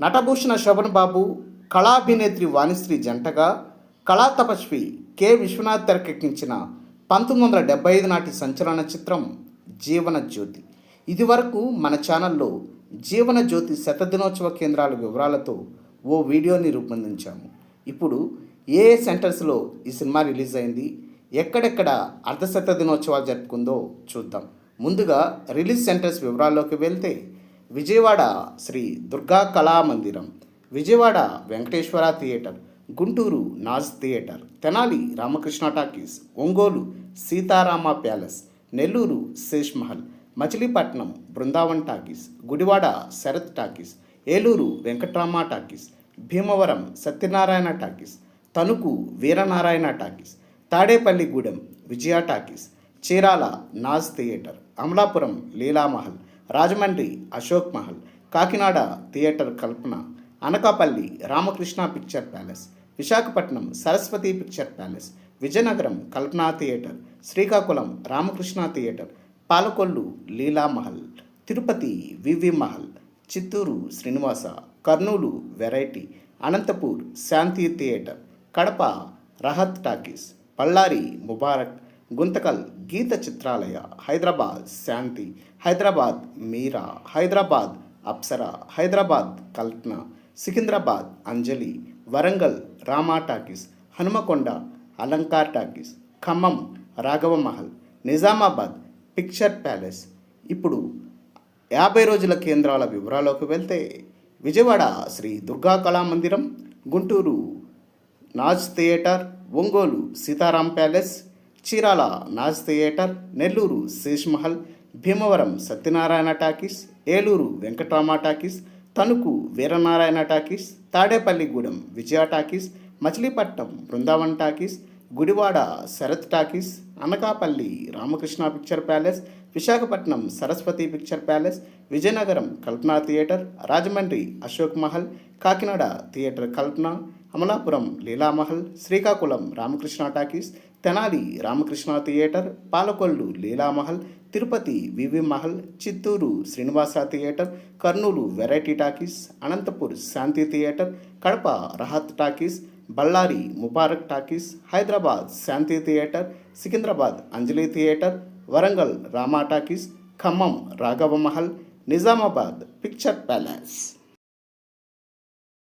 నటభూషణ శోభన్ బాబు కళాభినేత్రి వాణిశ్రీ జంటగా కళా తపస్వి కె. విశ్వనాథ్ తెరకెక్కించిన పంతొమ్మిది వందల డెబ్బై ఐదు నాటి సంచలన చిత్రం జీవన జ్యోతి. ఇదివరకు మన ఛానల్లో జీవన జ్యోతి శతదినోత్సవ కేంద్రాల వివరాలతో ఓ వీడియోని రూపొందించాము. ఇప్పుడు ఏ ఏ సెంటర్స్లో ఈ సినిమా రిలీజ్ అయింది ఎక్కడెక్కడ అర్ధశత దినోత్సవాలు జరుపుకుందో చూద్దాం. ముందుగా రిలీజ్ సెంటర్స్ వివరాల్లోకి వెళ్తే Vijayawada Shri Durga Kala Mandiram Vijayawada Venkateswara theatre Guntur Naz theatre Tenali Ramakrishna talkies Ongole Seetarama palace Nellore Sesh Mahal Machilipatnam Brindavan talkies Gudivada Sarath talkies Eluru Venkatrama talkies Bhimavaram Satyanarayana talkies Tanuku Veeranarayana talkies Tadepalligudem Vijaya talkies Chirala Naz theatre Amalapuram Leelamahal Rajahmundry Ashok Mahal Kakinada theatre Kalpana Anakapalli Ramakrishna picture palace Visakhapatnam Saraswati picture palace Vizianagaram Kalpana theatre Srikakulam Ramakrishna theatre Palakollu Leelamahal Tirupati V V Mahal Chittoor Srinivasa Kurnool variety Anantapur Shanti theatre Kadapa Rahat talkies Ballari Mubarak Guntakal Geetha Chitralaya Hyderabad Shanti Hyderabad Meera Hyderabad Apsara Hyderabad Kalpana Secunderabad Anjali Warangal Rama talkies Hanamkonda Alankar talkies Khammam Raghava Mahal Nizamabad picture palace. ఇప్పుడు యాభై రోజుల కేంద్రాల వివరాల్లోకి వెళ్తే Vijayawada Shri Durga Kala Mandiram Guntur Naz theatre Ongole Seetaram palace Chirala Naz theatre Nellore Sesh Mahal Bhimavaram Satyanarayana talkies Eluru Venkatrama talkies Tanuku Veeranarayana talkies Tadepalligudem Vijaya talkies Machilipatnam Brindavan talkies Gudivada Sarath talkies Anakapalli Ramakrishna picture palace Visakhapatnam Saraswati picture palace Vizianagaram Kalpana theatre Rajahmundry Ashok Mahal Kakinada theatre Kalpana Amalapuram Leelamahal Srikakulam Ramakrishna talkies Tenali Ramakrishna theatre Palakollu Leelamahal Tirupati V V Mahal Chittoor Srinivasa theatre Kurnool variety talkies Anantapur Shanti theatre Kadapa Rahat talkies Ballari Mubarak talkies Hyderabad Shanti theatre Secunderabad Anjali theatre Warangal Rama talkies Khammam Raghava Mahal Nizamabad picture palace.